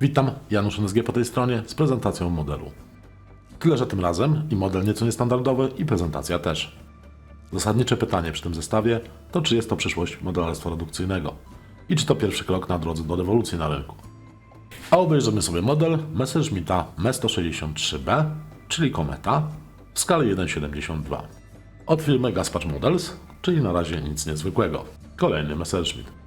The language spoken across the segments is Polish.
Witam, Janusz NSG po tej stronie z prezentacją modelu. Tyle, że tym razem i model nieco niestandardowy i prezentacja też. Zasadnicze pytanie przy tym zestawie to czy jest to przyszłość modelarstwa redukcyjnego i czy to pierwszy krok na drodze do rewolucji na rynku. A obejrzymy sobie model Messerschmitta Me163B, czyli Kometa, w skali 1,72. Od firmy Gaspacz Models, czyli na razie nic niezwykłego. Kolejny Messerschmitt.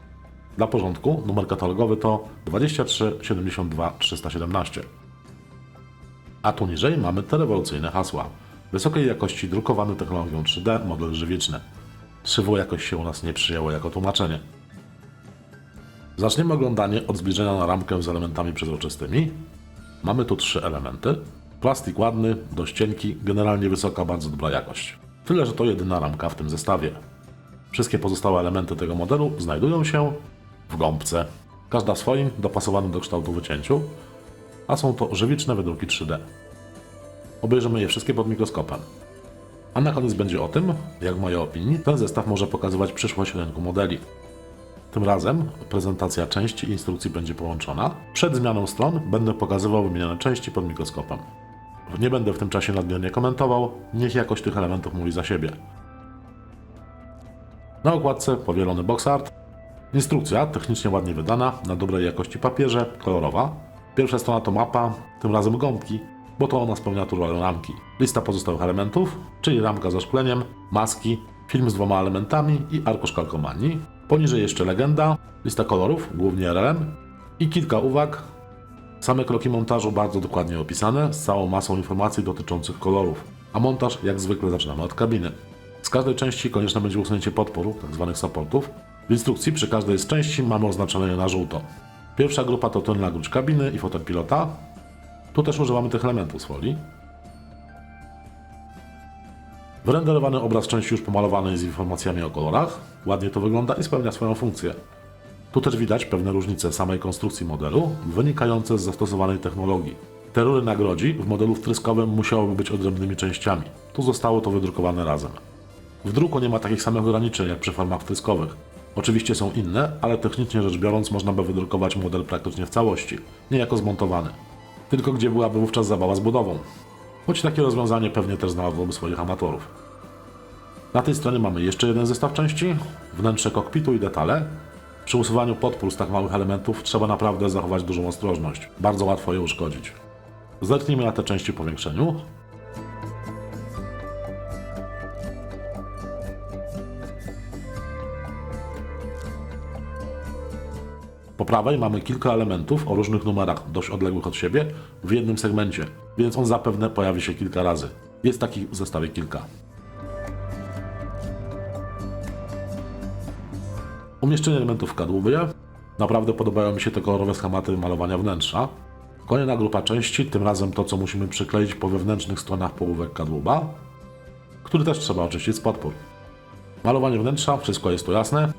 Dla porządku, numer katalogowy to 23 72 317. A tu niżej mamy te rewolucyjne hasła. Wysokiej jakości drukowany technologią 3D model żywiczny. Szywo jakoś się u nas nie przyjęło jako tłumaczenie. Zaczniemy oglądanie od zbliżenia na ramkę z elementami przezroczystymi. Mamy tu trzy elementy. Plastik ładny, dość cienki, generalnie wysoka, bardzo dobra jakość. Tyle, że to jedyna ramka w tym zestawie. Wszystkie pozostałe elementy tego modelu znajdują się w gąbce. Każda w swoim, dopasowanym do kształtu wycięciu, a są to żywiczne wydruki 3D. Obejrzymy je wszystkie pod mikroskopem. A na koniec będzie o tym, jak w mojej opinii ten zestaw może pokazywać przyszłość rynku modeli. Tym razem prezentacja części instrukcji będzie połączona. Przed zmianą stron będę pokazywał wymienione części pod mikroskopem. Nie będę w tym czasie nadmiernie komentował, niech jakość tych elementów mówi za siebie. Na okładce powielony box art. Instrukcja, technicznie ładnie wydana, na dobrej jakości papierze, kolorowa. Pierwsza strona to mapa, tym razem gąbki, bo to ona spełnia tu rolę ramki. Lista pozostałych elementów, czyli ramka ze szkleniem, maski, film z dwoma elementami i arkusz kalkomanii. Poniżej jeszcze legenda, lista kolorów, głównie RLM i kilka uwag. Same kroki montażu bardzo dokładnie opisane, z całą masą informacji dotyczących kolorów. A montaż jak zwykle zaczynamy od kabiny. Z każdej części konieczne będzie usunięcie podporu, tzw. supportów. W instrukcji przy każdej z części mamy oznaczone je na żółto. Pierwsza grupa to tylna gruć kabiny i fotel pilota. Tu też używamy tych elementów z folii. Wyrenderowany obraz części już pomalowanej z informacjami o kolorach. Ładnie to wygląda i spełnia swoją funkcję. Tu też widać pewne różnice samej konstrukcji modelu, wynikające z zastosowanej technologii. Te rury nagrodzi w modelu wtryskowym musiałyby być odrębnymi częściami. Tu zostało to wydrukowane razem. W druku nie ma takich samych ograniczeń jak przy formach wtryskowych. Oczywiście są inne, ale technicznie rzecz biorąc można by wydrukować model praktycznie w całości, nie jako zmontowany. Tylko gdzie byłaby wówczas zabawa z budową. Choć takie rozwiązanie pewnie też znalazłoby swoich amatorów. Na tej stronie mamy jeszcze jeden zestaw części, wnętrze kokpitu i detale. Przy usuwaniu podpór z tak małych elementów trzeba naprawdę zachować dużą ostrożność. Bardzo łatwo je uszkodzić. Zerknijmy na te części w powiększeniu. Po prawej mamy kilka elementów o różnych numerach, dość odległych od siebie, w jednym segmencie, więc on zapewne pojawi się kilka razy. Jest takich w zestawie kilka. Umieszczenie elementów w kadłubie. Naprawdę podobają mi się te kolorowe schematy malowania wnętrza. Kolejna grupa części, tym razem to, co musimy przykleić po wewnętrznych stronach połówek kadłuba, który też trzeba oczyścić z podpór. Malowanie wnętrza, wszystko jest tu jasne.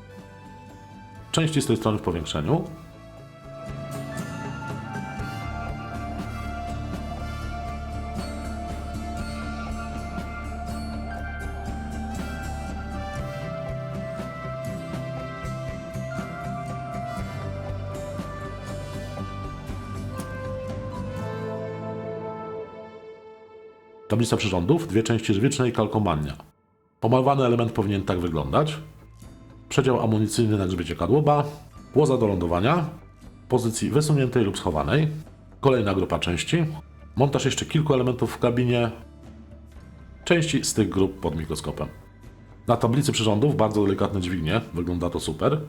Części z tej strony w powiększeniu. Tablica przyrządów, dwie części żywiczne i kalkomania. Pomalowany element powinien tak wyglądać. Przedział amunicyjny na grzbiecie kadłuba, łoza do lądowania, pozycji wysuniętej lub schowanej, kolejna grupa części, montaż jeszcze kilku elementów w kabinie, części z tych grup pod mikroskopem. Na tablicy przyrządów bardzo delikatne dźwignie, wygląda to super.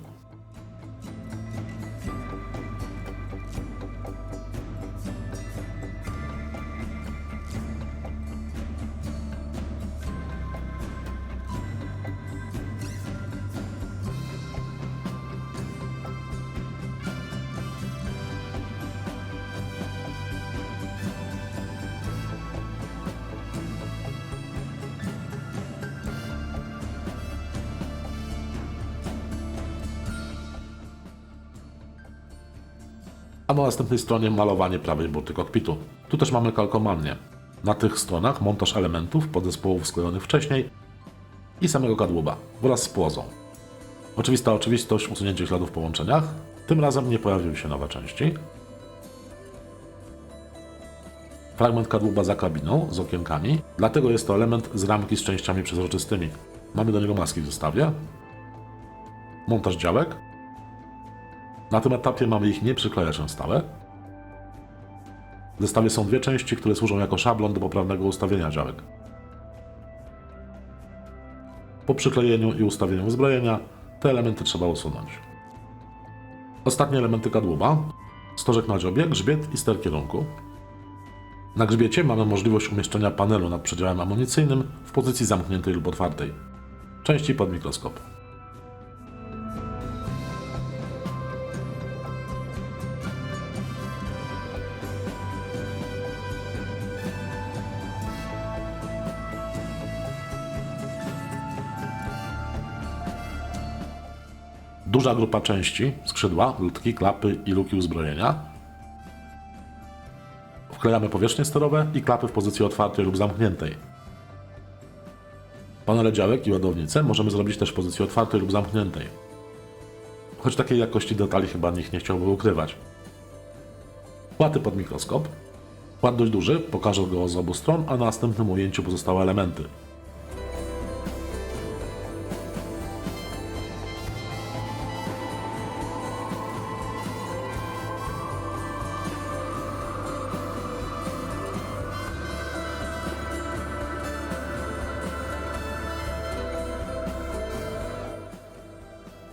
A na następnej stronie malowanie prawej burty kokpitu. Tu też mamy kalkomanię. Na tych stronach montaż elementów podzespołów sklejonych wcześniej i samego kadłuba wraz z płozą. Oczywista oczywistość usunięcie śladów w połączeniach. Tym razem nie pojawiły się nowe części. fragment kadłuba za kabiną z okienkami, dlatego jest to element z ramki z częściami przezroczystymi. Mamy do niego maski w zestawie. Montaż działek. Na tym etapie mamy ich nie przyklejać na stałe. W zestawie są dwie części, które służą jako szablon do poprawnego ustawienia działek. Po przyklejeniu i ustawieniu uzbrojenia te elementy trzeba usunąć. Ostatnie elementy kadłuba. Stożek na dziobie, grzbiet i ster kierunku. Na grzbiecie mamy możliwość umieszczenia panelu nad przedziałem amunicyjnym w pozycji zamkniętej lub otwartej. Części pod mikroskop. Duża grupa części, skrzydła, lutki, klapy i luki uzbrojenia. Wklejamy powierzchnie sterowe i klapy w pozycji otwartej lub zamkniętej. Panele działek i ładownice możemy zrobić też w pozycji otwartej lub zamkniętej. Choć takiej jakości detali chyba nikt nie chciałby ukrywać. Płaty pod mikroskop. Płat dość duży, pokażę go z obu stron, a na następnym ujęciu pozostałe elementy.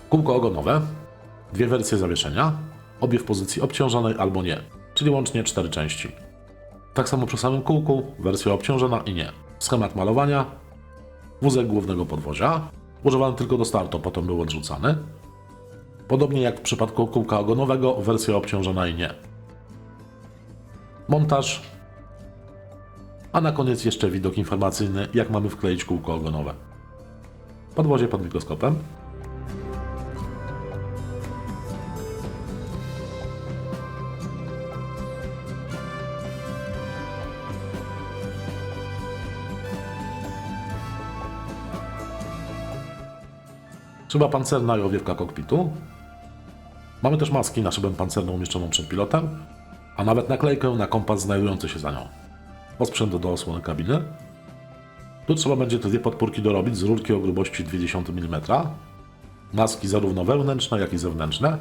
Kółko ogonowe, dwie wersje zawieszenia, obie w pozycji obciążonej albo nie, czyli łącznie cztery części. Tak samo przy samym kółku, wersja obciążona i nie. Schemat malowania, wózek głównego podwozia, używany tylko do startu, potem był odrzucany. Podobnie jak w przypadku kółka ogonowego, wersja obciążona i nie. Montaż, a na koniec jeszcze widok informacyjny, jak mamy wkleić kółko ogonowe. Podwozie pod mikroskopem, Szyba pancerna i owiewka kokpitu. Mamy też maski na szybę pancerną umieszczoną przed pilotem, a nawet naklejkę na kompas znajdujący się za nią. Osprzęt do osłony kabiny. Tu trzeba będzie te dwie podpórki dorobić z rurki o grubości 0,2 mm. Maski zarówno wewnętrzne, jak i zewnętrzne.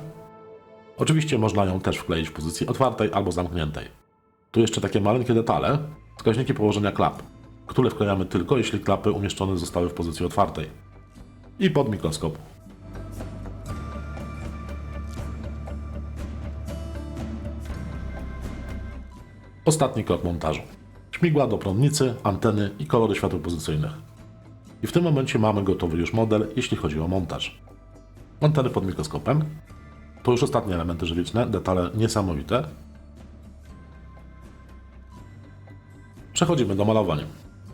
Oczywiście można ją też wkleić w pozycji otwartej albo zamkniętej. Tu jeszcze takie maleńkie detale, wskaźniki położenia klap, które wklejamy tylko jeśli klapy umieszczone zostały w pozycji otwartej i pod mikroskop. Ostatni krok montażu. Śmigła do prądnicy, anteny i kolory światła pozycyjnych. I w tym momencie mamy gotowy już model, jeśli chodzi o montaż. Anteny pod mikroskopem. To już ostatnie elementy żywiczne, detale niesamowite. Przechodzimy do malowania.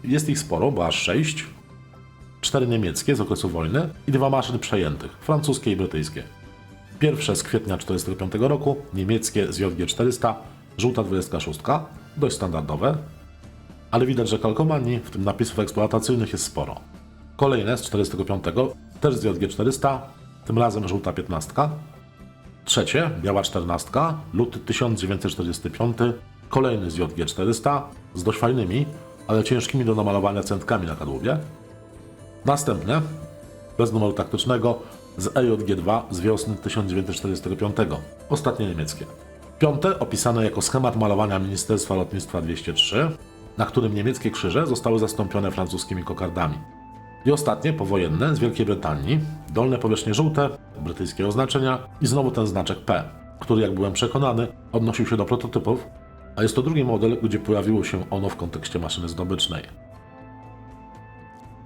Jest ich sporo, bo aż 6 cztery niemieckie z okresu wojny i dwa maszyny przejętych, francuskie i brytyjskie. Pierwsze z kwietnia 1945 roku, niemieckie z JG400, żółta 26, dość standardowe, ale widać, że kalkomanii, w tym napisów eksploatacyjnych jest sporo. Kolejne z 45, też z JG400, tym razem żółta 15. Trzecie, biała 14, luty 1945, kolejny z JG400, z dość fajnymi, ale ciężkimi do namalowania centkami na kadłubie. Następne, bez numeru taktycznego, z EJG-2 z wiosny 1945, ostatnie niemieckie. Piąte, opisane jako schemat malowania Ministerstwa Lotnictwa 203, na którym niemieckie krzyże zostały zastąpione francuskimi kokardami. I ostatnie, powojenne, z Wielkiej Brytanii, dolne powierzchnie żółte, brytyjskie oznaczenia i znowu ten znaczek P, który, jak byłem przekonany, odnosił się do prototypów, a jest to drugi model, gdzie pojawiło się ono w kontekście maszyny zdobycznej.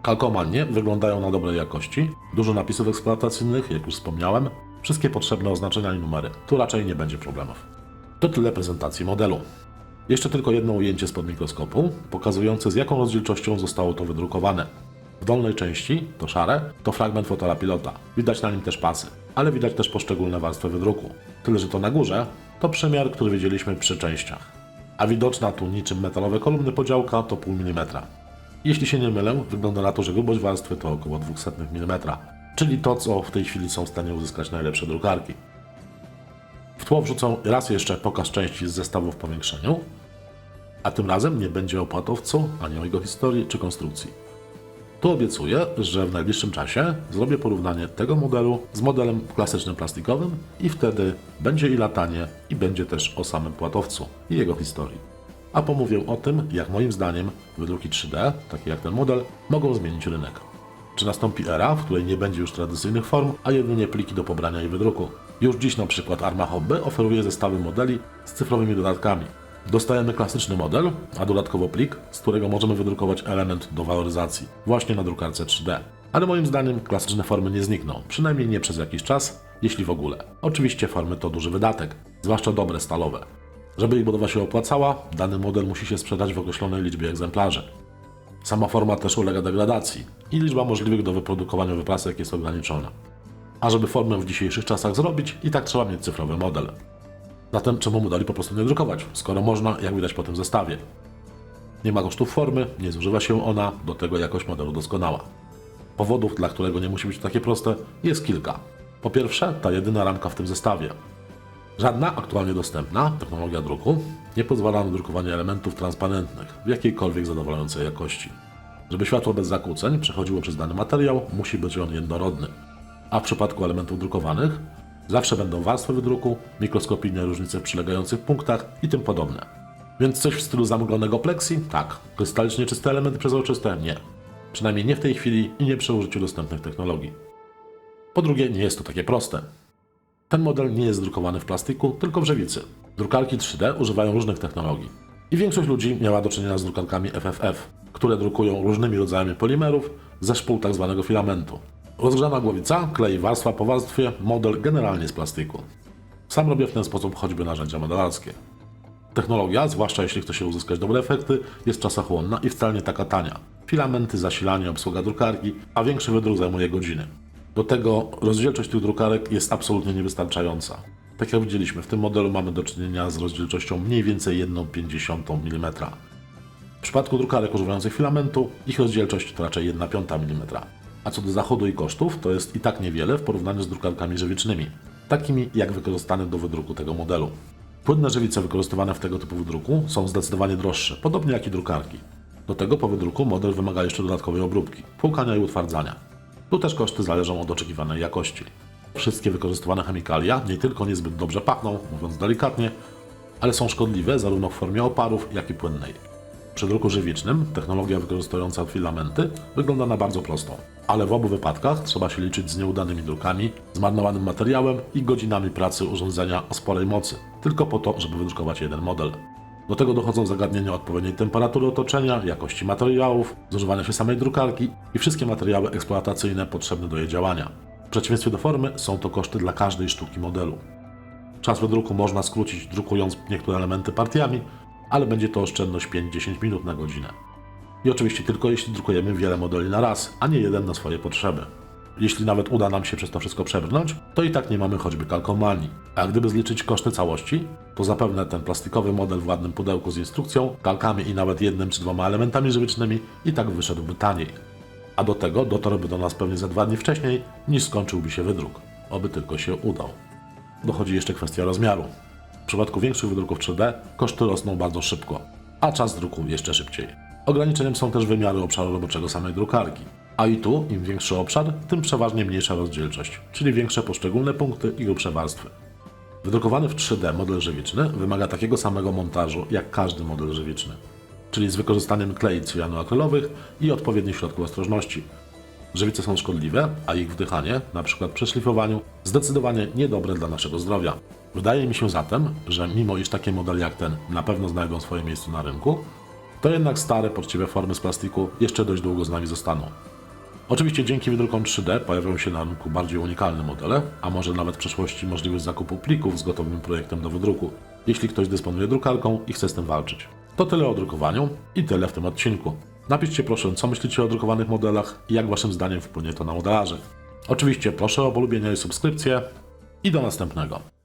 Kalkomanie wyglądają na dobrej jakości, dużo napisów eksploatacyjnych, jak już wspomniałem, wszystkie potrzebne oznaczenia i numery. Tu raczej nie będzie problemów. To tyle prezentacji modelu. Jeszcze tylko jedno ujęcie spod mikroskopu, pokazujące z jaką rozdzielczością zostało to wydrukowane. W dolnej części, to szare, to fragment fotela pilota. Widać na nim też pasy, ale widać też poszczególne warstwy wydruku. Tyle, że to na górze to przemiar, który widzieliśmy przy częściach. A widoczna tu niczym metalowe kolumny podziałka to pół milimetra. Jeśli się nie mylę, wygląda na to, że grubość warstwy to około 200 mm, czyli to, co w tej chwili są w stanie uzyskać najlepsze drukarki. W tło wrzucą raz jeszcze pokaz części z zestawu w powiększeniu. A tym razem nie będzie o płatowcu, ani o jego historii czy konstrukcji. Tu obiecuję, że w najbliższym czasie zrobię porównanie tego modelu z modelem klasycznym plastikowym i wtedy będzie i latanie, i będzie też o samym płatowcu i jego historii. A pomówię o tym, jak moim zdaniem wydruki 3D, takie jak ten model, mogą zmienić rynek. Czy nastąpi era, w której nie będzie już tradycyjnych form, a jedynie pliki do pobrania i wydruku? Już dziś na przykład Arma Hobby oferuje zestawy modeli z cyfrowymi dodatkami. Dostajemy klasyczny model, a dodatkowo plik, z którego możemy wydrukować element do waloryzacji, właśnie na drukarce 3D. Ale moim zdaniem klasyczne formy nie znikną, przynajmniej nie przez jakiś czas, jeśli w ogóle. Oczywiście formy to duży wydatek, zwłaszcza dobre stalowe. Żeby ich budowa się opłacała, dany model musi się sprzedać w określonej liczbie egzemplarzy. Sama forma też ulega degradacji i liczba możliwych do wyprodukowania wyprasek jest ograniczona. A żeby formę w dzisiejszych czasach zrobić, i tak trzeba mieć cyfrowy model. Zatem czemu modeli po prostu nie drukować, skoro można, jak widać po tym zestawie? Nie ma kosztów formy, nie zużywa się ona, do tego jakość modelu doskonała. Powodów, dla którego nie musi być takie proste, jest kilka. Po pierwsze, ta jedyna ramka w tym zestawie. Żadna aktualnie dostępna technologia druku nie pozwala na drukowanie elementów transparentnych w jakiejkolwiek zadowalającej jakości. Żeby światło bez zakłóceń przechodziło przez dany materiał, musi być on jednorodny. A w przypadku elementów drukowanych zawsze będą warstwy wydruku, mikroskopijne różnice w przylegających punktach i tym podobne. Więc coś w stylu zamglonego pleksji? Tak. Krystalicznie czyste elementy przezroczyste? Nie. Przynajmniej nie w tej chwili i nie przy użyciu dostępnych technologii. Po drugie, nie jest to takie proste. Ten model nie jest drukowany w plastiku, tylko w żywicy. Drukarki 3D używają różnych technologii. I większość ludzi miała do czynienia z drukarkami FFF, które drukują różnymi rodzajami polimerów ze szpół tzw. filamentu. Rozgrzana głowica klei warstwa po warstwie model generalnie z plastiku. Sam robię w ten sposób choćby narzędzia modelarskie. Technologia, zwłaszcza jeśli chce się uzyskać dobre efekty, jest czasochłonna i wcale nie taka tania. Filamenty, zasilanie, obsługa drukarki, a większy wydruk zajmuje godziny. Do tego rozdzielczość tych drukarek jest absolutnie niewystarczająca. Tak jak widzieliśmy, w tym modelu mamy do czynienia z rozdzielczością mniej więcej 1,5 mm. W przypadku drukarek używających filamentu, ich rozdzielczość to raczej 1,5 mm. A co do zachodu i kosztów, to jest i tak niewiele w porównaniu z drukarkami żywicznymi, takimi jak wykorzystane do wydruku tego modelu. Płynne żywice wykorzystywane w tego typu wydruku są zdecydowanie droższe, podobnie jak i drukarki. Do tego po wydruku model wymaga jeszcze dodatkowej obróbki, płukania i utwardzania. Tu też koszty zależą od oczekiwanej jakości. Wszystkie wykorzystywane chemikalia nie tylko niezbyt dobrze pachną, mówiąc delikatnie, ale są szkodliwe zarówno w formie oparów, jak i płynnej. Przy druku żywicznym technologia wykorzystująca filamenty wygląda na bardzo prostą, ale w obu wypadkach trzeba się liczyć z nieudanymi drukami, zmarnowanym materiałem i godzinami pracy urządzenia o sporej mocy, tylko po to, żeby wydrukować jeden model. Do tego dochodzą zagadnienia odpowiedniej temperatury otoczenia, jakości materiałów, zużywania się samej drukarki i wszystkie materiały eksploatacyjne potrzebne do jej działania. W przeciwieństwie do formy są to koszty dla każdej sztuki modelu. Czas wydruku można skrócić drukując niektóre elementy partiami, ale będzie to oszczędność 5-10 minut na godzinę. I oczywiście tylko jeśli drukujemy wiele modeli na raz, a nie jeden na swoje potrzeby. Jeśli nawet uda nam się przez to wszystko przebrnąć, to i tak nie mamy choćby kalkomanii. A gdyby zliczyć koszty całości, to zapewne ten plastikowy model w ładnym pudełku z instrukcją, kalkami i nawet jednym czy dwoma elementami żywycznymi i tak wyszedłby taniej. A do tego dotarłby do nas pewnie za dwa dni wcześniej, niż skończyłby się wydruk. Oby tylko się udał. Dochodzi jeszcze kwestia rozmiaru. W przypadku większych wydruków 3D koszty rosną bardzo szybko, a czas druku jeszcze szybciej. Ograniczeniem są też wymiary obszaru roboczego samej drukarki. A i tu, im większy obszar, tym przeważnie mniejsza rozdzielczość, czyli większe poszczególne punkty i grubsze warstwy. Wydrukowany w 3D model żywiczny wymaga takiego samego montażu jak każdy model żywiczny, czyli z wykorzystaniem klei cyjanoakrylowych i odpowiednich środków ostrożności. Żywice są szkodliwe, a ich wdychanie, np. przy szlifowaniu, zdecydowanie niedobre dla naszego zdrowia. Wydaje mi się zatem, że mimo iż takie modele jak ten na pewno znajdą swoje miejsce na rynku, to jednak stare, poczciwe formy z plastiku jeszcze dość długo z nami zostaną. Oczywiście dzięki wydrukom 3D pojawią się na rynku bardziej unikalne modele, a może nawet w przyszłości możliwość zakupu plików z gotowym projektem do wydruku, jeśli ktoś dysponuje drukarką i chce z tym walczyć. To tyle o drukowaniu i tyle w tym odcinku. Napiszcie proszę, co myślicie o drukowanych modelach i jak waszym zdaniem wpłynie to na modelarzy. Oczywiście proszę o polubienie i subskrypcję i do następnego.